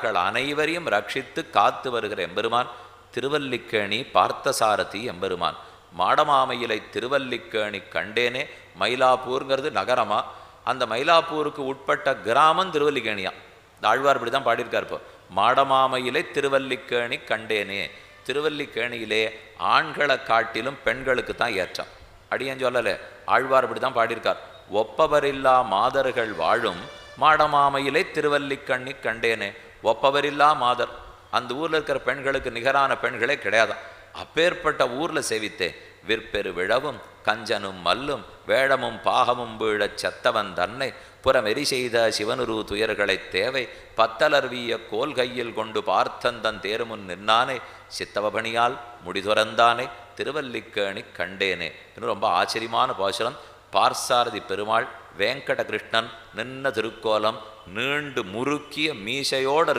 அவர்கள் அனைவரையும் ரட்சித்து காத்து வருகிற எம்பெருமான் திருவல்லிக்கேணி பார்த்தசாரதி எம்பெருமான். மாடமாமையிலை திருவல்லிக்கேணி கண்டேனே மயிலாப்பூர்ங்கிறது நகரமா? அந்த மயிலாப்பூருக்கு உட்பட்ட கிராமம் திருவல்லிக்கேணியா? இந்த ஆழ்வார் இப்படி தான் பாடியிருக்கார் இப்போ. மாடமாமையிலே திருவல்லிக்கேணி கண்டேனே. திருவல்லிக்கேணியிலே ஆண்களை காட்டிலும் பெண்களுக்கு தான் ஏற்றம். அடியேன் சொல்லலை ஆழ்வார் இப்படி தான் பாடியிருக்கார். ஒப்பவரில்லா மாதர்கள் வாழும் மாடமாமையிலே திருவல்லிக்கண்ணி கண்டேனே. ஒப்பவரில்லா மாதர். அந்த ஊரில் இருக்கிற பெண்களுக்கு நிகரான பெண்களே கிடையாதான் அப்பேற்பட்ட ஊரில் சேவித்தே விற்பெரு விழவும் கஞ்சனும் மல்லும் வேடமும் பாகமும் வீழச் செத்தவன் தன்னை புறமெறி செய்த சிவனுரு துயர்களைத் தேவை பத்தலர்விய கோல் கையில் கொண்டு பார்த்தந்தன் தேருமுன் நின்னானே சித்தவபணியால் முடிதுறந்தானே திருவல்லிக்கேணி கண்டேனே. இன்னும் ரொம்ப ஆச்சரியமான பாசுரம். பார்சாரதி பெருமாள் வேங்கட கிருஷ்ணன் நின்ன திருக்கோலம் நீண்டு முறுக்கிய மீசையோடு இருக்கிற